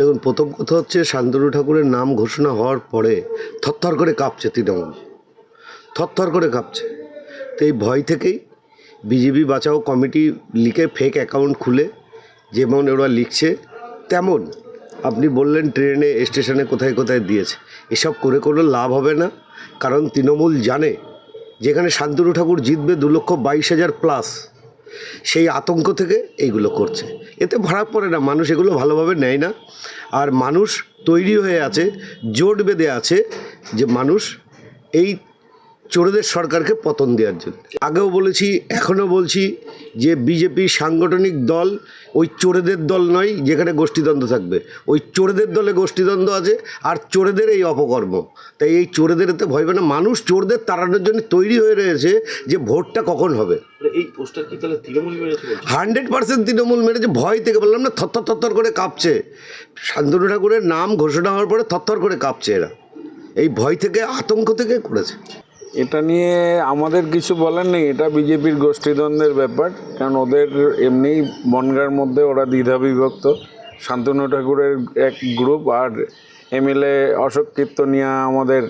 দেখুন, প্রথম কথা হচ্ছে শান্তনু ঠাকুরের নাম ঘোষণা হওয়ার পরে থরথর করে কাঁপছে তৃণমূল। থরথর করে কাঁপছে। তো এই ভয় থেকেই বিজেপি বাঁচাও কমিটি লিখে ফেক অ্যাকাউন্ট খুলে যেমন ওরা লিখছে, তেমন আপনি বললেন ট্রেনে, স্টেশনে কোথায় কোথায় দিয়েছে। এসব করে কোনো লাভ হবে না, কারণ তৃণমূল জানে যেখানে শান্তনু ঠাকুর জিতবে দু লক্ষ বাইশ হাজার প্লাস সেই আতঙ্ক থেকে এইগুলো করছে। এতে ভাড়া পড়ে না, মানুষ এগুলো ভালোভাবে নেয় না। আর মানুষ তৈরি হয়ে আছে, জোট বেঁধে আছে যে মানুষ এই চোরদের সরকারকে পতন দেওয়ার জন্য। আগেও বলেছি এখনও বলছি যে বিজেপি সাংগঠনিক দল ওই চোরেদের দল নয় যেখানে গোষ্ঠীদ্বন্দ্ব থাকবে। ওই চোরেদের দলে গোষ্ঠীদ্বন্দ্ব আছে আর চোরেদের এই অপকর্ম। তাই এই চোরেদের এতে ভয় না। মানুষ চোরদের তাড়ানোর জন্য তৈরি হয়ে রয়েছে যে ভোটটা কখন হবে। এই পোস্টার কি তাহলে তৃণমূল হান্ড্রেড পার্সেন্ট তৃণমূল মেরেছে। ভয় থেকে বললাম না থরথর থরথর করে কাঁপছে। শান্তনু ঠাকুরের নাম ঘোষণা হওয়ার পরে থরথর করে কাঁপছে এরা। এই ভয় থেকে আতঙ্ক থেকে করেছে। এটা নিয়ে আমাদের কিছু বলার নেই, এটা বিজেপির গোষ্ঠীদ্বন্দ্বের ব্যাপার, কারণ ওদের এমনিই বনগার মধ্যে ওরা দ্বিধা বিভক্ত। শান্তনু ঠাকুরের এক গ্রুপ আর এমএলএ অশোক কীর্তনিয়া আমাদের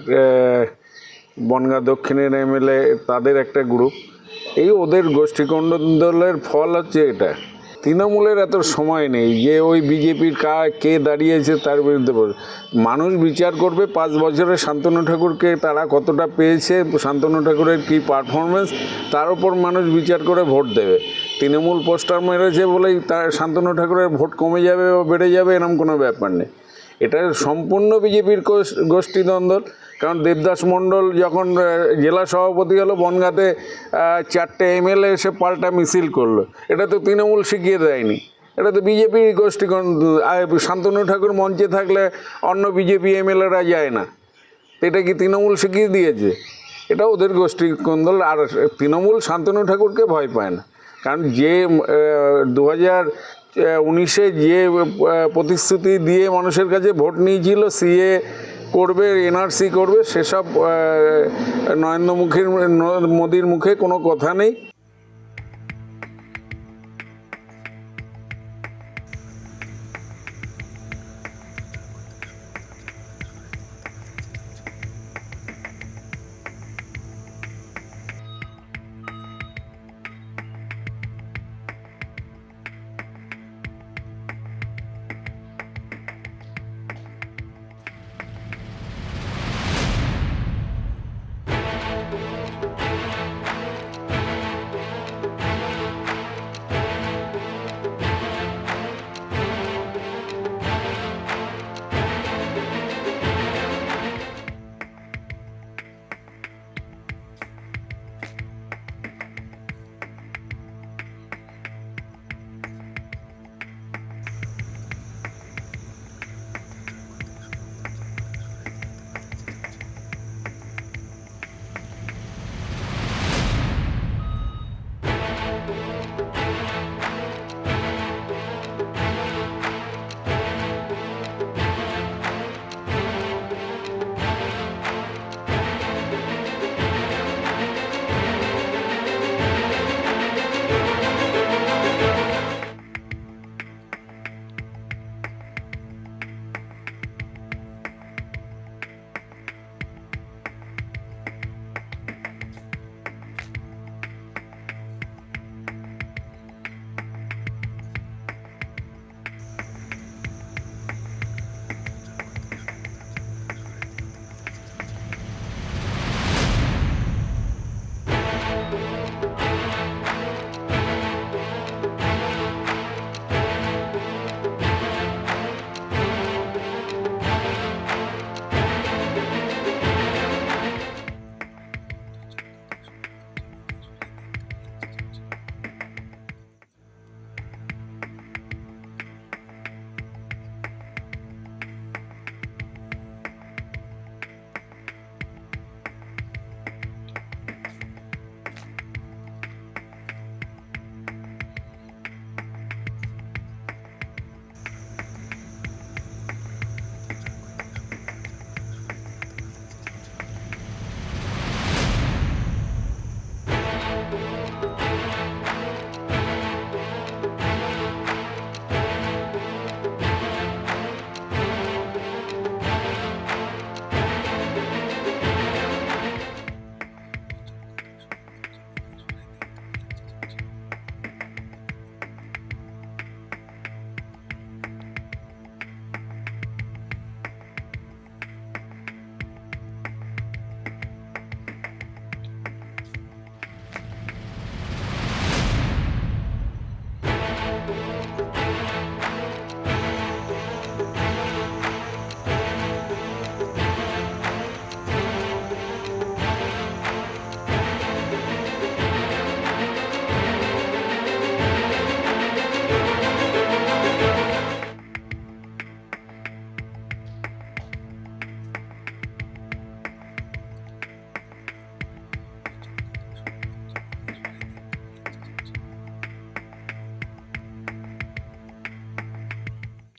বনগা দক্ষিণের এমএলএ তাদের একটা গ্রুপ। এই ওদের গোষ্ঠীকন্দলের ফল হচ্ছে এটা। তৃণমূলের এত সময় নেই, যে ওই বিজেপির কা, কে দাঁড়িয়েছে তার বিরুদ্ধে মানুষ বিচার করবে পাঁচ বছরে শান্তনু ঠাকুরকে তারা কতটা পেয়েছে, শান্তনু ঠাকুরের কী পারফরমেন্স তার উপর মানুষ বিচার করে ভোট দেবে। তৃণমূল পোস্টার মেরেছে বলেই তার, শান্তনু ঠাকুরের ভোট কমে যাবে বা বেড়ে যাবে এরকম কোনো ব্যাপার নেই। এটা সম্পূর্ণ বিজেপির গোষ্ঠীদ্বন্দ্ব। কারণ দেবদাস মণ্ডল যখন জেলা সভাপতি হলো, বনগাঁতে চারটে এমএলএ এসে পাল্টা মিছিল করল। এটা তো তৃণমূল শিখিয়ে দেয়নি। এটা তো বিজেপি গোষ্ঠী শান্তনু ঠাকুর মঞ্চে থাকলে অন্য বিজেপি এমএলএরা যায় না। এটা কি তৃণমূল শিখিয়ে দিয়েছে? এটা ওদের গোষ্ঠী কোন্দল, আর তৃণমূল শান্তনু ঠাকুরকে ভয় পায় না। কারণ যে দু হাজার উনিশে যে প্রতিশ্রুতি দিয়ে মানুষের কাছে ভোট নিয়েছিল, সিএ করবে এনআরসি করবে সেসব নরেন্দ্র মুখের মোদির মুখে কোনো কথা নেই।